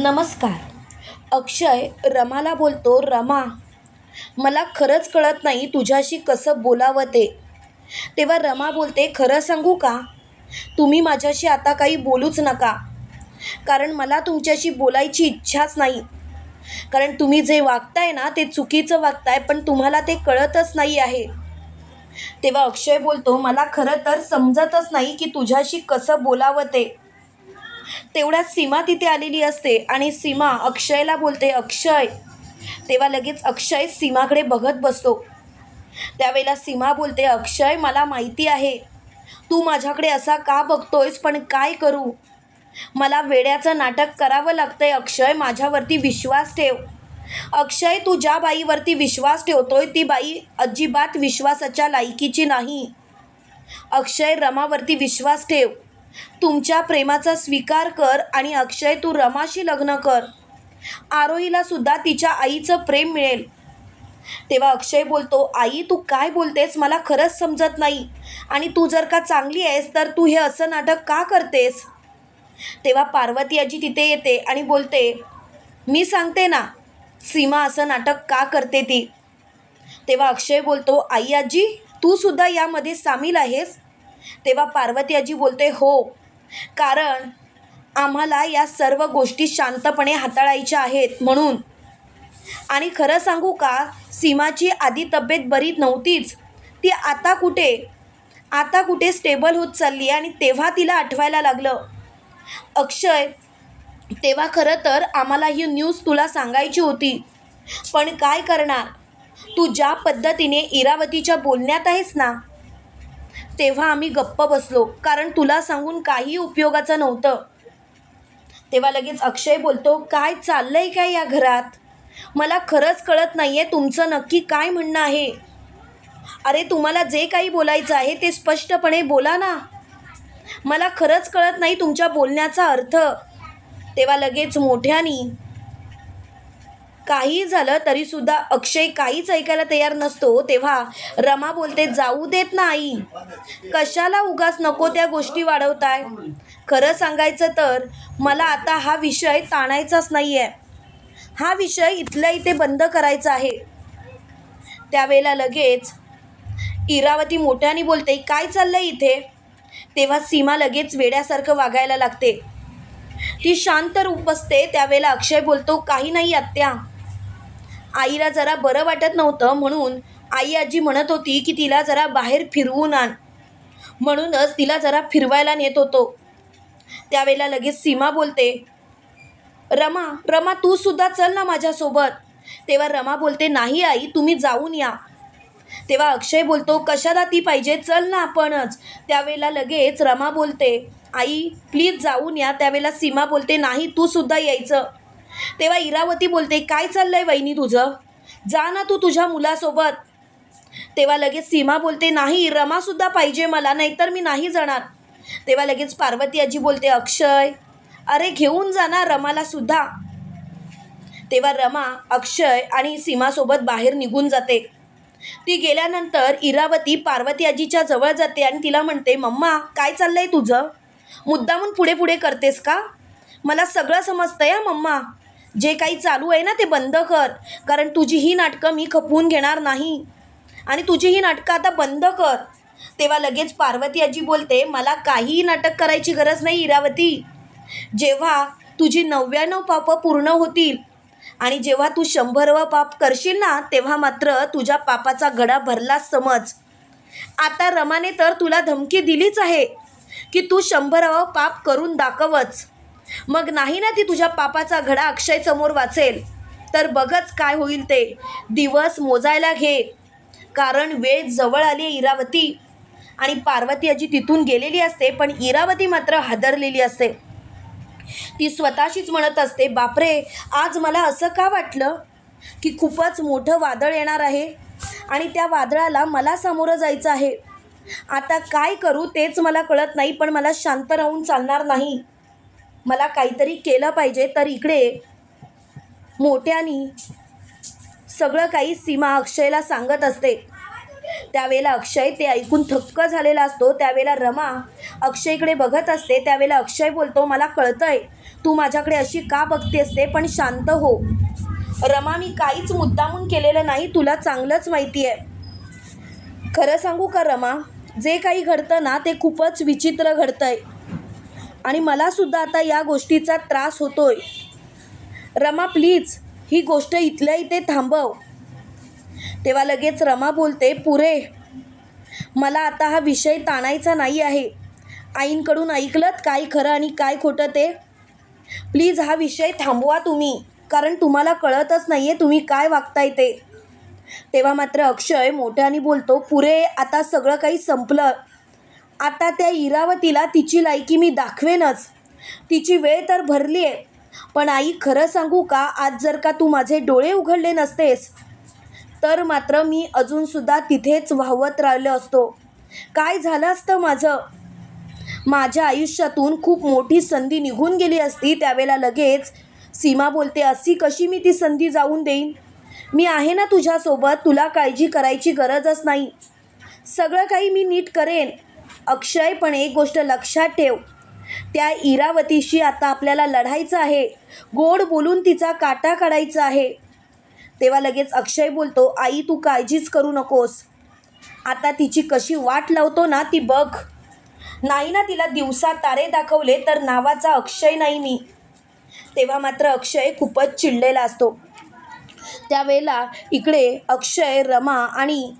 नमस्कार. अक्षय रमाला बोलतो रमा मला खरंच कळत नाही तुझ्याशी कसं बोलावं ते. तेव्हा रमा बोलते खरं सांगू का? तुम्ही माझ्याशी आता काही बोलूच नका. कारण मला तुमच्याशी बोलायची इच्छाच नाही. कारण तुम्ही जे वागताय ना ते चुकीचं वागताय पण तुम्हाला ते कळतच नाही आहे. तेव्हा अक्षय बोलतो मला खरं तर समजतच नाही की तुझ्याशी कसं बोलावं ते. तेवढ्यात सीमा तिथे आलेली असते आणि सीमा अक्षयला बोलते अक्षय. तेव्हा लगेच अक्षय सीमाकडे बघत बसतो. त्यावेळेला सीमा बोलते अक्षय मला माहिती आहे. तू माझ्याकडे असा का बघतोयस? पण काय करू? मला वेड्याचं नाटक करावं लागतंय. अक्षय माझ्यावरती विश्वास ठेव. अक्षय तू ज्या बाईवरती विश्वास ठेवतोय ती बाई अजिबात विश्वासाच्या लायकीची नाही. अक्षय रमावरती विश्वास ठेव. तुमच्या प्रेमाचा स्वीकार कर आणि अक्षय तू रमाशी लग्न कर. आरोहीला सुद्धा तिच्या आईचं प्रेम मिळेल. तेव्हा अक्षय बोलतो आई तू काय बोलतेस? मला खरंच समजत नाही. आणि तू जर का चांगली आहेस तर तू हे असं नाटक का करतेस? तेव्हा पार्वती आजी तिथे येते आणि बोलते मी सांगते ना सीमा असं नाटक का करते ती? तेव्हा अक्षय बोलतो आई आजी तू सुद्धा यामध्ये सामील आहेस? तेव्हा पार्वती आजी बोलते हो. कारण आम्हाला या सर्व गोष्टी शांतपणे हाताळायच्या आहेत म्हणून. आणि खरं सांगू का सीमाची आधी तब्येत बरी नव्हतीच. ती आता कुठे? आता कुठे स्टेबल होत चालली आणि तेव्हा तिला आठवायला लागलं. अक्षय तेव्हा खरं तर आम्हाला ही न्यूज तुला सांगायची होती. पण काय करणार? तू ज्या पद्धतीने इरावतीच्या बोलण्यात आहेस ना तेव्हा आम्ही गप्प बसलो. कारण तुला सांगून काही उपयोगाचं नव्हतं. तेव्हा लगेच अक्षय बोलतो काय चाललंय काय या घरात? मला खरंच कळत नाही आहे तुमचं नक्की काय म्हणणं आहे. अरे तुम्हाला जे काही बोलायचं आहे ते स्पष्टपणे बोला ना. मला खरंच कळत नाही तुमच्या बोलण्याचा अर्थ. तेव्हा लगेच मोठ्यानी काही झालं तरीसुद्धा अक्षय काहीच ऐकायला तयार नसतो. तेव्हा रमा बोलते जाऊ देत ना आई कशाला उगाच नको त्या गोष्टी वाढवताय? खरं सांगायचं तर मला आता हा विषय ताणायचाच नाही आहे हा विषय इथल्या इथे बंद करायचा आहे. त्यावेळेला लगेच इरावती मोठ्याने बोलते काय चाललंय इथे? तेव्हा सीमा लगेच वेड्यासारखं वागायला लागते. ती शांत रूप बसते त्यावेळेला अक्षय बोलतो काही नाही आत्या. आईला जरा बरं वाटत नव्हतं म्हणून आई आजी म्हणत होती की तिला जरा बाहेर फिरवून आण. म्हणूनच तिला जरा फिरवायला नेत होतो. त्यावेळेला लगेच सीमा बोलते रमा रमा तू सुद्धा चल ना माझ्यासोबत. तेव्हा रमा बोलते नाही आई तुम्ही जाऊन या. तेव्हा अक्षय बोलतो कशाला ती पाहिजे? चल ना आपणच. त्यावेळेला लगेच रमा बोलते आई प्लीज जाऊन या. त्यावेळेला सीमा बोलते नाही तू सुद्धा यायचं. तेव्हा इरावती बोलते काय चाललंय वहिनी तुझं? जा ना तू तुझ्या मुलासोबत. तेव्हा लगेच सीमा बोलते नाही रमासुद्धा पाहिजे मला नाहीतर मी नाही जाणार. तेव्हा लगेच पार्वती आजी बोलते अक्षय अरे घेऊन जा ना रमाला सुद्धा. तेव्हा रमा अक्षय आणि सीमासोबत बाहेर निघून जाते. ती गेल्यानंतर इरावती पार्वती आजीच्या जवळ जाते आणि तिला म्हणते मम्मा काय चाललंय तुझं? मुद्दामून पुढे पुढे करतेस का? मला सगळं समजतं या मम्मा. जे काही चालू आहे ना ते बंद कर. कारण तुझी ही नाटकं मी खपवून घेणार नाही. आणि तुझी ही नाटकं आता बंद कर. तेव्हा लगेच पार्वती आजी बोलते मला काहीही नाटक करायची गरज नाही इरावती. जेव्हा तुझी नव्याण्णव पापं पूर्ण होतील आणि जेव्हा तू शंभरवं पाप करशील ना तेव्हा मात्र तुझ्या पापाचा गडा भरलाच समज. आता रमाने तर तुला धमकी दिलीच आहे की तू शंभरावं पाप करून दाखवच. मग नाही ना ती तुझ्या पापाचा घडा अक्षय समोर वाचेल. तर बघच काय होईल ते. दिवस मोजायला घे. कारण वेळ जवळ आली आहे इरावती. आणि पार्वती आजी तिथून गेलेली असते पण इरावती मात्र हादरलेली असते. ती स्वतःशीच म्हणत असते बापरे आज मला असं का वाटलं की खूपच मोठं वादळ येणार आहे? आणि त्या वादळाला मला सामोरं जायचं आहे. आता काय करू तेच मला कळत नाही पण मला शांत राहून चालणार नाही. मला काहीतरी केलं पाहिजे तर इकडे मोठ्यानी सगळं काही सीमा अक्षयला सांगत असते. त्यावेळेला अक्षय ते ऐकून थक्क झालेला असतो. त्यावेळेला रमा अक्षयकडे बघत असते. त्यावेळेला अक्षय बोलतो मला कळतंय तू माझ्याकडे अशी का बघते असते? पण शांत हो. रमा मी काहीच मुद्दामून केलेलं नाही. तुला चांगलंच माहिती आहे खरं सांगू का रमा? जे काही घडतं ना ते खूपच विचित्र घडतंय. आणि मलासुद्धा आता या गोष्टीचा त्रास होतोय. रमा प्लीज ही गोष्ट इथल्या इथे थांबव. तेव्हा लगेच रमा बोलते पुरे मला आता हा विषय ताणायचा नाही आहे. आईंकडून ऐकलंत काय खरं आणि काय खोटं ते? प्लीज हा विषय थांबवा तुम्ही कारण तुम्हाला कळतच नाही आहे तुम्ही काय वागताय ते. तेव्हा मात्र अक्षय मोठ्याने बोलतो पुरे आता सगळं काही संपलं. आता त्या इरावतीला तिची लायकी मी दाखवेनच. तिची वेळ तर भरली आहे पण आई खरं सांगू का? आज जर का तू माझे डोळे उघडले नसतेस तर मात्र मी अजूनसुद्धा तिथेच वाहवत राहिलो असतो. काय झालं असतं माझं? माझ्या आयुष्यातून खूप मोठी संधी निघून गेली असती त्यावेळेला लगेच. सीमा बोलते अशी कशी मी ती संधी जाऊन देईन? मी आहे ना तुझ्यासोबत तुला काळजी करायची गरजच नाही. सगळं काही मी नीट करेन. अक्षय पण एक गोष्ट लक्षात ठेव. त्या इरावतीशी आता आपल्याला लढायचं आहे. गोड बोलून तिचा काटा काढायचा आहे. तेव्हा लगेच अक्षय बोलतो आई तू काळजीच करू नकोस. आता तिची कशी वाट लावतो ना ती बघ. नाही ना तिला दिवसा तारे दाखवले तर नावाचा अक्षय नाही मी. तेव्हा मात्र अक्षय खूपच चिडलेला असतो. त्यावेळेला इकडे अक्षय रमा आणि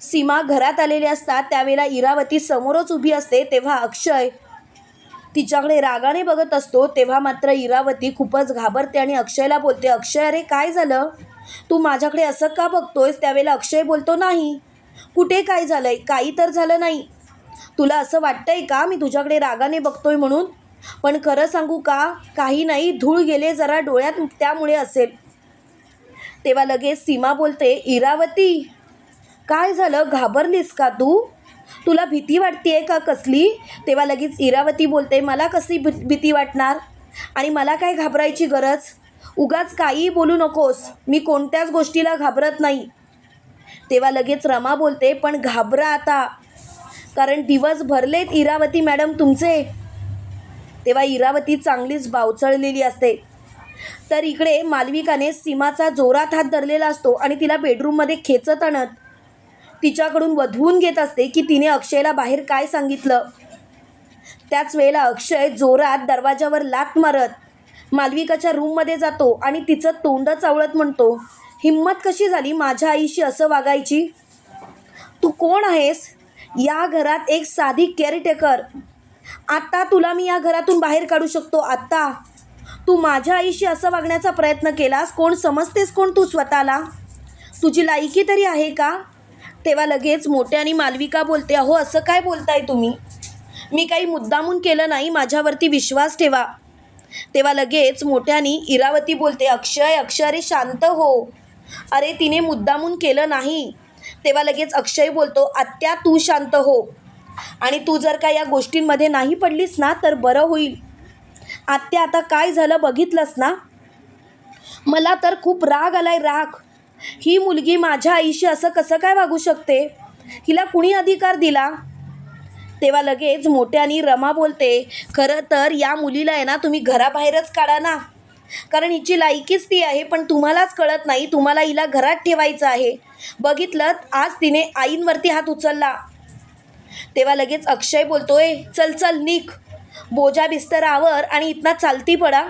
सीमा घरात आलेले असतात त्यावेळेला इरावती समोरच उभी असते तेव्हा अक्षय तिच्याकडे रागाने बघत असतो. तेव्हा मात्र इरावती खूपच घाबरते आणि अक्षयला बोलते अक्षय अरे काय झालं? तू माझ्याकडे असं का बघतोयस? त्यावेळेला अक्षय बोलतो नाही कुठे काय झालंय? काही तर झालं नाही. तुला असं वाटतंय का मी तुझ्याकडे रागाने बघतोय म्हणून? पण खरं सांगू का? काही नाही धूळ गेले जरा डोळ्यात त्यामुळे असेल. तेव्हा लगेच सीमा बोलते इरावती काय झालं? घाबरलीस का तू? तुला भीती वाटतेय का कसली? तेव्हा लगेच इरावती बोलते मला कसली भी भीती वाटणार? आणि मला काय घाबरायची गरज? उगाच काहीही बोलू नकोस. मी कोणत्याच गोष्टीला घाबरत नाही. तेव्हा लगेच रमा बोलते पण घाबरा आता. कारण दिवस भरलेत इरावती मॅडम तुमचे. तेव्हा इरावती चांगलीच बावचळलेली असते. तर इकडे मालविकाने सीमाचा जोरात हात धरलेला असतो आणि तिला बेडरूममध्ये खेचत आणत. तिच्याकडून वधवून घेत असते की तिने अक्षयला बाहेर काय सांगितलं? त्याच वेळेला अक्षय जोरात दरवाजावर लात मारत मालविकाच्या रूममध्ये जातो आणि तिचं तोंड चावळत म्हणतो हिंमत कशी झाली माझ्या आईशी असं वागायची? तू कोण आहेस? या घरात एक साधी केअरटेकर आत्ता तुला मी या घरातून बाहेर काढू शकतो आत्ता तू माझ्या आईशी असं वागण्याचा प्रयत्न केलास कोण समजतेस कोण तू स्वतःला? तुझी लायकी तरी आहे का? तेव्हा लगेच मोठ्याने मालविका बोलते अहो असं काय बोलताय तुम्ही? मी काही मुद्दामून केलं नाही माझ्यावरती विश्वास ठेवा. तेव्हा लगेच मोठ्याने इरावती बोलते अक्षय अक्षय अरे शांत हो. अरे तिने मुद्दामून केलं नाही. तेव्हा लगेच अक्षय बोलतो आत्या तू शांत हो. आणि तू जर का या गोष्टींमध्ये नाही पडलीस ना तर बरं होईल. आत्या आता काय झालं बघितलंस ना? मला तर खूप राग आलाय राग. ही मुलगी माझ्या आईशी असं कसं काय वागू शकते? हिला कुणी अधिकार दिला? तेव्हा लगेच मोठ्यानी रमा बोलते खरं तर या मुलीला आहे ना तुम्ही घराबाहेरच काढा ना. कारण हिची लायकीच ती आहे पण तुम्हालाच कळत नाही तुम्हाला हिला घरात ठेवायचं आहे. बघितलं आज तिने आईंवरती हात उचलला. तेव्हा लगेच अक्षय बोलतोय चल चल निक बोजा बिस्तरावर आणि इथना चालती पडा.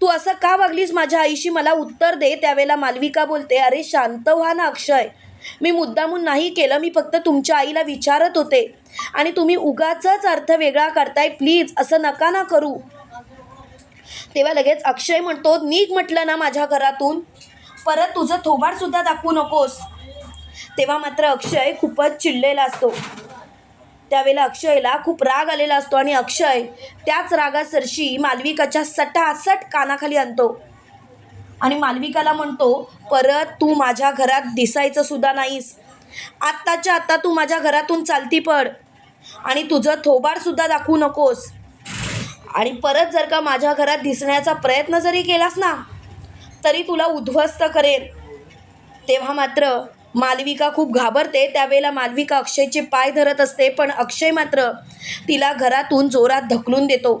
तू असं का वागलीस माझ्या आईशी मला उत्तर दे. त्यावेळेला मालविका बोलते अरे शांत व्हा ना अक्षय. मी मुद्दामून नाही केलं. मी फक्त तुमच्या आईला विचारत होते. आणि तुम्ही उगाचाच अर्थ वेगळा करताय. प्लीज असं नका ना करू. तेव्हा लगेच अक्षय म्हणतो नीक म्हटलं ना माझ्या घरातून. परत तुझं थोबाडसुद्धा दाखवू नकोस. तेव्हा मात्र अक्षय खूपच चिडलेला असतो. त्यावेळेला अक्षयला खूप राग आलेला असतो आणि अक्षय त्याच रागासरशी मालविकाच्या सटासट कानाखाली आणतो. आणि मालविकाला म्हणतो परत तू माझ्या घरात दिसायचं सुद्धा नाहीस. आत्ताच्या आत्ता तू माझ्या घरातून चालती पड आणि तुझं थोबाडसुद्धा दाखवू नकोस. आणि परत जर का माझ्या घरात दिसण्याचा प्रयत्न जरी केलास ना तरी तुला उद्ध्वस्त करेन. तेव्हा मात्र मालविका खूप घाबरते. त्यावेळेला मालविका अक्षयचे पाय धरत असते पण अक्षय मात्र तिला घरातून जोरात ढकलून देतो.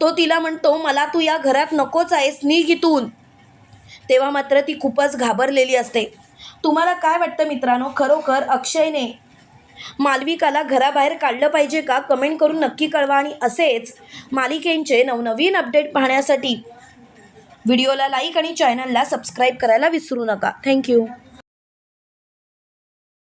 तो तिला म्हणतो मला तू या घरात नकोच आहेस निघ इथून. तेव्हा मात्र ती खूपच घाबरलेली असते. तुम्हाला काय वाटतं मित्रांनो? खरोखर अक्षयने मालविकाला घराबाहेर काढलं पाहिजे का? कमेंट करून नक्की कळवा आणि असेच मालिकेंचे नवनवीन अपडेट पाहण्यासाठी व्हिडिओला लाईक आणि चॅनलला सबस्क्राईब करायला विसरू नका. थँक्यू